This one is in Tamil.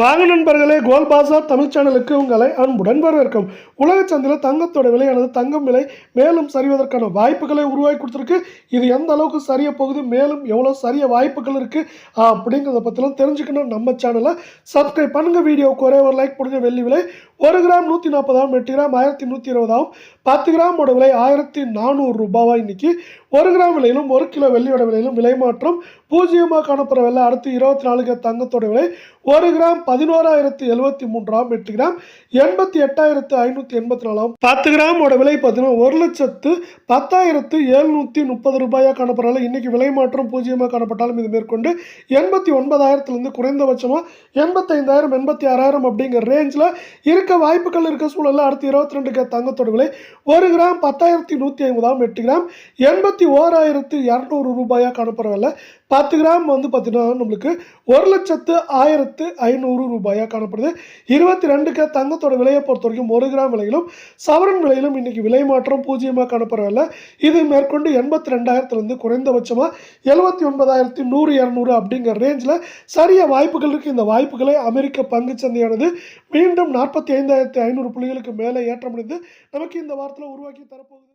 வாங்க நண்பர்களே கோல் பாசார் தமிழ் சேனலுக்கு உங்களை அன்புடன் வரவேற்கும். உலக சந்தையில் தங்கத்தோட விலையானது தங்கம் விலை மேலும் சரிவதற்கான வாய்ப்புகளை உருவாக்கி கொடுத்துருக்கு. இது எந்த அளவுக்கு சரிய போகுது மேலும் எவ்வளோ சரிய வாய்ப்புகள் இருக்குது அப்படிங்கிறத பற்றிலாம் தெரிஞ்சுக்கணும் நம்ம சேனலை. சப்ஸ்கிரைப் பண்ணுங்கள் வீடியோவுக்கு ஒரே ஒரு லைக் போடுங்க வெள்ளி விலை. ஒரு கிராம் நூற்றி நாற்பதாம் எட்டு கிராம் ஆயிரத்தி நூற்றி இருபதாம் பத்து கிராமோட விலை ஆயிரத்தி நானூறு ரூபாவா இன்றைக்கி ஒரு கிராம் விலையிலும் ஒரு கிலோ வெள்ளியோட விலையிலும் விலை மாற்றம் பூஜ்ஜியமாக காணப்படுற விலை அடுத்து இருபத்தி நாலு தங்கத்தோட விலை ஒரு கிராம் பதினோராயிரத்தி எழுபத்தி மூன்றாம் எட்டு கிராம் எண்பத்தி எட்டாயிரத்து ஐநூற்றி எண்பத்தி நாலாம். பத்து கிராமோட விலை பார்த்தீங்கன்னா ஒரு லட்சத்து பத்தாயிரத்து எழுநூற்றி முப்பது ரூபாயாக காணப்படுறாங்க இன்றைக்கி விலை மாற்றம் பூஜ்ஜியமாக காணப்பட்டாலும் இது மேற்கொண்டு எண்பத்தி ஒன்பதாயிரத்துலேருந்து குறைந்தபட்சமாக எண்பத்தைந்தாயிரம் எண்பத்தி ஆறாயிரம் அப்படிங்கிற ரேஞ்சில் இருக்க வாய்ப்புகள் இருக்க சூழலில் அடுத்து இருபத்தி ரெண்டுக்கு தங்கத்தோட விலை ஒரு கிராம் பத்தாயிரத்தி நூற்றி ஐம்பதாம் எட்டு கிராம் எண்பத்தி ஓராயிரத்து இரநூறு ரூபாயாக காணப்படுறவில்லை பத்து கிராம் வந்து பார்த்தீங்கன்னா நம்மளுக்கு ஒரு லட்சத்து ஆயிரத்து ஐநூறு ரூபாயாக காணப்படுது. இருபத்தி ரெண்டுக்கு தங்கத்தோட விலையை பொறுத்த வரைக்கும் ஒரு கிராம் விலையிலும் சவரன் விலையிலும் இன்னைக்கு விலை மாற்றம் பூஜ்ஜியமாக காணப்படவில்லை. இது மேற்கொண்டு எண்பத்தி ரெண்டாயிரத்துலேருந்து குறைந்தபட்சமாக எழுபத்தி ஒன்பதாயிரத்தி நூறு இரநூறு அப்படிங்கிற ரேஞ்சில் சரிய வாய்ப்புகள் இருக்குது இந்த வாய்ப்புகளை அமெரிக்க பங்கு சந்தையானது மீண்டும் நாற்பத்தி ஐந்தாயிரத்தி ஐநூறு புள்ளிகளுக்கு மேலே ஏற்ற முடிந்து நமக்கு இந்த வாரத்தில் உருவாக்கி தரப்போகுது.